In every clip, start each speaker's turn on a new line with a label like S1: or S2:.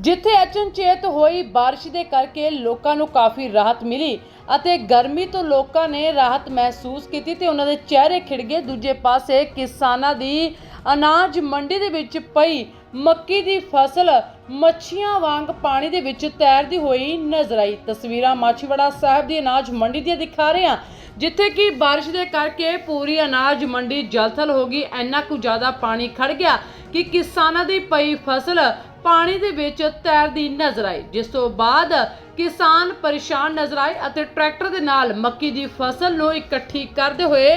S1: ਜਿੱਥੇ ਅਚਨਚੇਤ ਹੋਈ ਬਾਰਿਸ਼ ਦੇ ਕਰਕੇ ਲੋਕਾਂ ਨੂੰ ਕਾਫੀ ਰਾਹਤ ਮਿਲੀ ਅਤੇ ਗਰਮੀ ਤੋਂ ਲੋਕਾਂ ਨੇ ਰਾਹਤ ਮਹਿਸੂਸ ਕੀਤੀ ਤੇ ਉਹਨਾਂ ਦੇ ਚਿਹਰੇ ਖਿੜ ਗਏ ਦੂਜੇ ਪਾਸੇ ਕਿਸਾਨਾਂ ਦੀ ਅਨਾਜ ਮੰਡੀ ਦੇ ਵਿੱਚ ਪਈ ਮੱਕੀ ਦੀ ਫਸਲ ਮੱਛੀਆਂ ਵਾਂਗ ਪਾਣੀ ਦੇ ਵਿੱਚ ਤੈਰਦੀ ਹੋਈ ਨਜ਼ਰ ਆਈ। ਤਸਵੀਰਾਂ ਮਾਛੀਵਾੜਾ ਸਾਹਿਬ ਦੀ ਅਨਾਜ ਮੰਡੀ ਦੀਆਂ ਦਿਖਾ ਰਹੇ ਹਾਂ, ਜਿੱਥੇ ਕਿ ਬਾਰਿਸ਼ ਦੇ ਕਰਕੇ ਪੂਰੀ ਅਨਾਜ ਮੰਡੀ ਜਲਥਲ ਹੋ ਗਈ। ਇੰਨਾ ਕੁ ਜ਼ਿਆਦਾ ਪਾਣੀ ਖੜ ਗਿਆ ਕਿ ਕਿਸਾਨਾਂ ਦੀ ਪਈ ਫਸਲ ਪਾਣੀ ਦੇ ਵਿੱਚ ਤੈਰਦੀ ਨਜ਼ਰ ਆਈ ਜਿਸ ਤੋਂ ਬਾਅਦ ਕਿਸਾਨ ਪਰੇਸ਼ਾਨ ਨਜ਼ਰ ਆਏ ਅਤੇ ਟਰੈਕਟਰ ਦੇ ਨਾਲ ਮੱਕੀ ਦੀ ਫਸਲ ਨੂੰ ਇਕੱਠੀ ਕਰਦੇ ਹੋਏ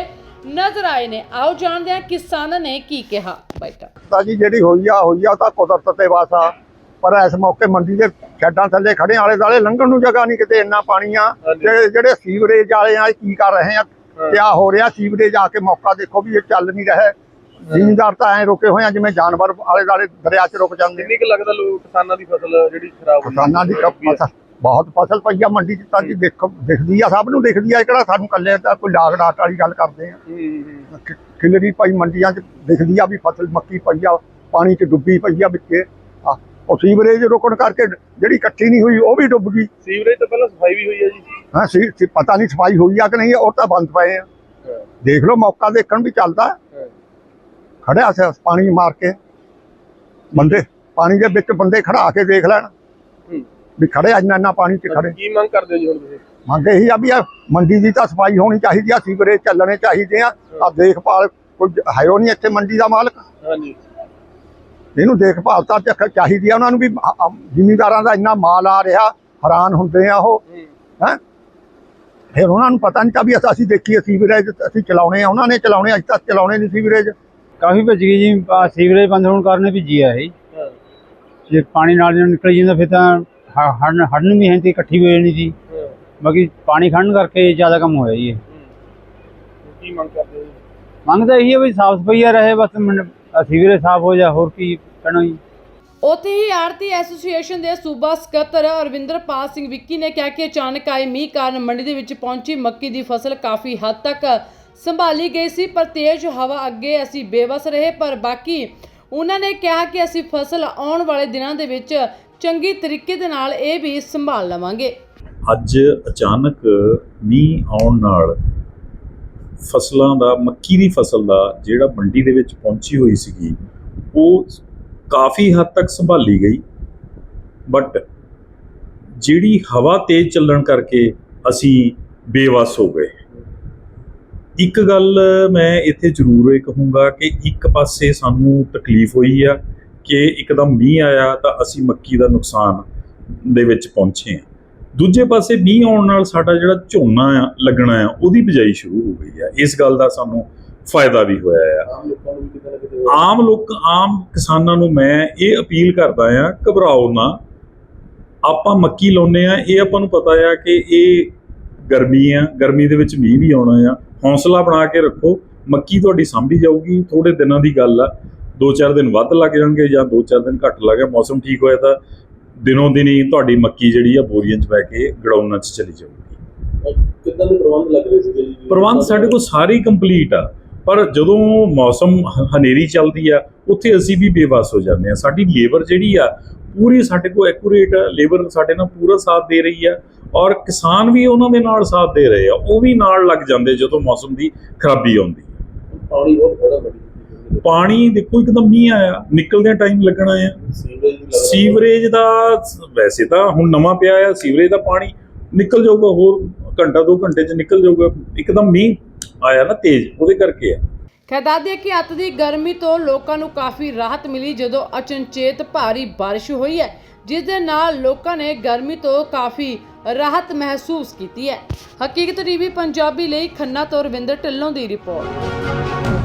S1: ਨਜ਼ਰ ਆਏ ਨੇ। ਆਓ ਜਾਣਦੇ ਹਾਂ ਕਿਸਾਨਾਂ ਨੇ ਕੀ ਕਿਹਾ। ਬੈਠਾ
S2: ਤਾਂ। ਜੀ ਜਿਹੜੀ ਹੋਈ ਆ ਹੋਈ ਆ ਉਹ ਤਾਂ ਕੁਦਰਤ ਤੇ ਵਾਸਾ ਪਰ ਇਸ ਮੌਕੇ ਮੰਡੀ ਦੇ ਸ਼ੈਡਾਂ ਥੱਲੇ ਖੜੇ ਆਲੇ ਦਾਲੇ ਲੰਘਣ ਨੂੰ ਜਗ੍ਹਾ ਨਹੀਂ ਕਿਤੇ ਇੰਨਾ ਪਾਣੀ ਆ। ਜਿਹੜੇ ਸੀਵਰੇਜ ਵਾਲੇ ਆ ਕੀ ਕਰ ਰਹੇ ਆ? ਕਿਆ ਹੋ ਰਿਹਾ? ਸੀਵਰੇਜ ਆ ਕੇ ਮੌਕਾ ਦੇਖੋ ਵੀ ਇਹ ਚੱਲ ਨਹੀਂ ਰਿਹਾ। ਜ਼ਿਮੀਂਦਾਰ ਤਾਂ ਐ ਰੁਕੇ ਹੋਏ ਆ ਜਿਵੇਂ ਜਾਨਵਰ ਆਲੇ ਦਾਲੇ ਦਰਿਆ 'ਚ ਰੁਕ ਜਾਂਦੇ।
S3: ਕਿੰਨੀ ਕੁ ਲੱਗਦਾ ਲੋਕ ਕਿਸਾਨਾਂ ਦੀ ਫਸਲ ਜਿਹੜੀ ਖਰਾਬ ਹੋਈ?
S2: ਕਿਸਾਨਾਂ ਦੀ ਫਸਲ ਬਹੁਤ ਫਸਲ ਪਈ ਆ ਮੰਡੀ 'ਚ ਤਾਂ ਜੀ ਦੇਖ ਦਿਖਦੀ ਆ ਸਭ ਨੂੰ ਦਿਖਦੀ ਆ ਕਿਹੜਾ ਸਾਨੂੰ ਕੱਲੇ ਤਾਂ ਕੋਈ ਲਾਗ ਡਾਟ ਵਾਲੀ ਗੱਲ ਕਰਦੇ ਆ। ਖਿਲਰੀ ਪਈ ਮੰਡੀਆਂ 'ਚ ਦਿਖਦੀ ਆ ਵੀ ਫਸਲ ਮੱਕੀ ਪਈ ਆ ਪਾਣੀ 'ਚ ਡੁੱਬੀ ਪਈ ਆ ਵਿੱਚੇ। ਆ ਉਹ ਸੀਵਰੇਜ ਰੁਕਣ ਕਰਕੇ ਜਿਹੜੀ ਇਕੱਠੀ ਨਹੀਂ ਹੋਈ ਉਹ ਵੀ ਡੁੱਬ ਗਈ।
S3: ਸੀਵਰੇਜ ਤੋਂ ਪਹਿਲਾਂ ਸਫ਼ਾਈ ਵੀ ਹੋਈ ਹੈ ਜੀ?
S2: ਹਾਂ ਸੀ ਪਤਾ ਨਹੀਂ ਸਫ਼ਾਈ ਹੋਈ ਆ ਕਿ ਨਹੀਂ ਉਹ ਤਾਂ ਬੰਦ ਪਏ ਆ। ਦੇਖ ਲਓ ਮੌਕਾ ਦੇਖਣ ਵੀ ਚੱਲਦਾ। ਖੜਿਆ ਸੀ ਪਾਣੀ ਮਾਰ ਕੇ। ਬੰਦੇ ਪਾਣੀ ਦੇ ਵਿੱਚ ਬੰਦੇ ਖੜਾ ਕੇ ਦੇਖ ਲੈਣ। ਵੀ ਖੜੇ ਇੰਨਾ ਇੰਨਾ ਪਾਣੀ 'ਚ ਖੜੇ
S3: ਕੀ ਮੰਗ ਕਰਦੇ ਹੋ ਜੀ ਹੁਣ ਤੁਸੀਂ?
S2: ਮੰਗ ਇਹੀ ਆ ਵੀ ਆ ਮੰਡੀ ਦੀ ਤਾਂ ਸਫ਼ਾਈ ਹੋਣੀ ਚਾਹੀਦੀ ਆ ਸੀਵਰੇਜ ਚੱਲਣੇ ਚਾਹੀਦੇ ਆ। ਆ ਦੇਖਭਾਲ ਕੋਈ ਹੈ ਉਹ ਨਹੀਂ ਇੱਥੇ ਮੰਡੀ ਦਾ ਮਾਲਕ।
S3: ਹਾਂਜੀ।
S2: ਇਹਨੂੰ ਦੇਖਭਾਲ ਤਾਂ ਚੱਕ- ਚਾਹੀਦੀ ਆ ਉਹਨਾਂ ਨੂੰ ਵੀ ਜ਼ਿਮੀਂਦਾਰਾਂ ਦਾ ਇੰਨਾ ਮਾਲ ਆ ਰਿਹਾ ਹੈਰਾਨ ਹੁੰਦੇ ਆ ਉਹ।
S3: ਹੂੰ,
S2: ਫਿਰ ਉਹਨਾਂ ਨੂੰ ਪਤਾ ਨਹੀਂ ਤਾਂ ਵੀ ਅਸੀਂ- ਅਸੀਂ ਦੇਖੀਏ ਸੀਵਰੇਜ ਅਸੀਂ ਚਲਾਉਣੇ ਆ ਉਹਨਾਂ ਨੇ ਚਲਾਉਣੇ ਅੱਜ ਤੱਕ ਚਲਾਉਣੇ ਨਹੀਂ ਸੀਵਰੇਜ
S4: ਕਾਫੀ ਭੱਜ ਗਈ ਜੀ ਆਹ ਸੀਵਰੇਜ ਬੰਦ ਹੋਣ ਕਾਰਨ ਭਿੱਜੀ ਆ ਇਹ। ਜੇ ਪਾਣੀ ਨਾਲ ਜਦੋਂ ਨਿਕਲ ਜਾਂਦਾ ਫਿਰ ਤਾਂ ਹ- ਹੜਨ ਹੜਨ ਵੀ ਹੈ ਤੇ ਇਕੱਠੀ ਹੋ ਜਾਣੀ ਸੀ। ਬਾਕੀ ਪਾਣੀ ਖੜਨ ਕਰਕੇ ਜ਼ਿਆਦਾ ਕੰਮ ਹੋਇਆ ਜੀ ਇਹ।
S3: ਹੂੰ। ਕੀ ਮੰਗ ਕਰਦੇ ਹੋ ਜੀ?
S4: ਮੰਗ ਤਾਂ ਇਹੀ ਹੈ ਵੀ ਸਾਫ਼ ਸਫ਼ਾਈ ਰਹੇ ਬਸ ਮਨ- ਆਹ ਸੀਵਰੇਜ ਸਾਫ਼ ਹੋ ਜਾ ਹੋਰ ਕੀ ਕਹਿਣਾ ਜੀ?
S1: ਉੱਥੇ ਹੀ ਆੜਤੀ ਐਸੋਸੀਏਸ਼ਨ ਦੇ ਸੂਬਾ ਸਕੱਤਰ ਅਰਵਿੰਦਰਪਾਲ ਸਿੰਘ ਵਿੱਕੀ ਨੇ ਕਿਹਾ ਕਿ ਅਚਾਨਕ ਆਏ ਮੀਂਹ ਕਾਰਨ ਮੰਡੀ ਦੇ ਵਿੱਚ ਪਹੁੰਚੀ ਮੱਕੀ ਦੀ ਫਸਲ ਕਾਫੀ ਹੱਦ ਤੱਕ ਸੰਭਾਲੀ ਗਈ ਸੀ, ਪਰ ਤੇਜ਼ ਹਵਾ ਅੱਗੇ ਅਸੀਂ ਬੇਵਸ ਰਹੇ, ਪਰ ਬਾਕੀ ਉਹਨਾਂ ਨੇ ਕਿਹਾ ਕਿ ਅਸੀਂ ਫਸਲ ਆਉਣ ਵਾਲੇ ਦਿਨਾਂ ਦੇ ਵਿੱਚ ਚੰਗੀ ਤਰੀਕੇ ਦੇ ਨਾਲ ਇਹ ਵੀ ਸੰਭਾਲ ਲਵਾਂਗੇ।
S5: ਅੱਜ ਅਚਾਨਕ ਮੀਂਹ ਆਉਣ ਨਾਲ ਫਸਲਾਂ ਦਾ, ਮੱਕੀ ਦੀ ਫਸਲ ਦਾ ਜਿਹੜਾ ਮੰਡੀ ਦੇ ਵਿੱਚ ਪਹੁੰਚੀ ਹੋਈ ਸੀਗੀ, ਉਹ ਕਾਫੀ ਹੱਦ ਤੱਕ ਸੰਭਾਲੀ ਗਈ। ਬਟ ਜਿਹੜੀ ਹਵਾ ਤੇਜ਼ ਚੱਲਣ ਕਰਕੇ ਅਸੀਂ ਬੇਵਸ ਹੋ ਗਏ। ਇੱਕ ਗੱਲ ਮੈਂ ਇੱਥੇ ਜ਼ਰੂਰ ਇਹ ਕਹੂੰਗਾ ਕਿ ਇੱਕ ਪਾਸੇ ਸਾਨੂੰ ਤਕਲੀਫ ਹੋਈ ਆ ਕਿ ਇੱਕਦਮ ਮੀਂਹ ਆਇਆ ਤਾਂ ਅਸੀਂ ਮੱਕੀ ਦਾ ਨੁਕਸਾਨ ਦੇ ਵਿੱਚ ਪਹੁੰਚੇ ਹਾਂ। ਦੂਜੇ ਪਾਸੇ ਮੀਂਹ ਆਉਣ ਨਾਲ ਸਾਡਾ ਜਿਹੜਾ ਝੋਨਾ ਆ ਲੱਗਣਾ ਆ ਉਹਦੀ ਬਿਜਾਈ ਸ਼ੁਰੂ ਹੋ ਗਈ ਆ। ਇਸ ਗੱਲ ਦਾ ਸਾਨੂੰ ਫਾਇਦਾ ਵੀ ਹੋਇਆ ਆ।
S3: ਆਮ ਲੋਕ
S5: ਆਮ ਕਿਸਾਨਾਂ ਨੂੰ ਮੈਂ ਇਹ ਅਪੀਲ ਕਰਦਾ ਆ ਘਬਰਾਓ ਨਾ। ਆਪਾਂ ਮੱਕੀ ਲਾਉਨੇ ਆ ਇਹ ਆਪਾਂ ਨੂੰ ਪਤਾ ਆ ਕਿ ਇਹ ਗਰਮੀ ਆ ਗਰਮੀ ਦੇ ਵਿੱਚ ਮੀਂਹ ਵੀ ਆਉਣਾ ਆ। ਹੌਸਲਾ ਬਣਾ ਕੇ ਰੱਖੋ। ਮੱਕੀ ਤੁਹਾਡੀ ਸਾਂਭੀ ਜਾਊਗੀ ਥੋੜੇ ਦਿਨਾਂ ਦੀ ਗੱਲ ਆ। 2-4 ਦਿਨ ਵੱਧ ਲੱਗ ਜਾਣਗੇ ਜਾਂ 2-4 ਦਿਨ ਘੱਟ ਲੱਗੇ ਮੌਸਮ ਠੀਕ ਹੋਇਆ ਤਾਂ ਦਿਨੋਂ ਦਿਨ ਹੀ ਤੁਹਾਡੀ ਮੱਕੀ ਜਿਹੜੀ ਆ ਬੋਰੀਆਂ 'ਚ ਬੈ ਕੇ ਗੜਾਉਣਾ 'ਚ ਚਲੀ ਜਾਊਗੀ।
S3: ਕਿੱਦਾਂ ਦੇ ਪ੍ਰਬੰਧ ਲੱਗ ਰਹੇ ਸੀਗੇ ਜੀ?
S5: ਪ੍ਰਬੰਧ ਸਾਡੇ ਕੋਲ ਸਾਰੇ ਕੰਪਲੀਟ ਆ। ਪਰ ਜਦੋਂ ਮੌਸਮ ਹਨੇਰੀ ਚੱਲਦੀ ਆ ਉੱਥੇ ਅਸੀਂ ਵੀ ਬੇਵਸ ਹੋ ਜਾਂਦੇ ਆ। ਸਾਡੀ ਲੇਬਰ ਜਿਹੜੀ ਆ ਪੂਰੀ ਸਾਡੇ ਕੋਲ ਐਕੂਰੇਟ ਲੇਬਰ ਸਾਡੇ ਨਾਲ ਪੂਰਾ ਸਾਥ ਦੇ ਰਹੀ ਆ। ਔਰ ਕਿਸਾਨ ਵੀ ਉਹਨਾਂ ਦੇ ਨਾਲ ਸਾਥ ਦੇ ਰਹੇ ਆ ਉਹ ਵੀ ਨਾਲ ਲੱਗ ਜਾਂਦੇ ਜਦੋਂ ਮੌਸਮ ਦੀ ਖਰਾਬੀ ਆਉਂਦੀ
S3: ਪਾਣੀ ਬਹੁਤ ਬੜੀ
S5: ਪਾਣੀ ਦੇਖੋ ਇੱਕਦਮ ਮੀਂਹ ਆਇਆ ਨਿਕਲਦਿਆਂ ਟਾਈਮ ਲੱਗਣਾ ਆ। ਸੀਵਰੇਜ ਦਾ ਵੈਸੇ ਤਾਂ ਹੁਣ ਨਵਾਂ ਪਿਆ ਆ ਸੀਵਰੇਜ ਦਾ ਪਾਣੀ ਨਿਕਲ ਜਾਊਗਾ ਹੋਰ ਘੰਟਾ ਦੋ ਘੰਟੇ ਚ ਨਿਕਲ ਜਾਊਗਾ ਇੱਕਦਮ ਮੀਂਹ ਆਇਆ ਨਾ ਤੇਜ਼ ਉਹਦੇ ਕਰਕੇ ਆ।
S1: ਖੈਰ ਦੱਸਦੇ ਕਿ ਅੱਤ ਦੀ ਗਰਮੀ ਤੋਂ ਲੋਕਾਂ ਨੂੰ ਕਾਫੀ ਰਾਹਤ ਮਿਲੀ ਜਦੋਂ ਅਚਨਚੇਤ ਭਾਰੀ ਬਾਰਿਸ਼ ਹੋਈ ਹੈ, ਜਿਸ ਦੇ ਨਾਲ ਲੋਕਾਂ ਨੇ ਗਰਮੀ ਤੋਂ ਕਾਫੀ ਰਾਹਤ ਮਹਿਸੂਸ ਕੀਤੀ ਹੈ। ਹਕੀਕਤ ਟੀਵੀ ਪੰਜਾਬੀ ਲਈ ਖੰਨਾ ਤੋਂ ਰਵਿੰਦਰ ਢਿੱਲੋਂ ਦੀ ਰਿਪੋਰਟ।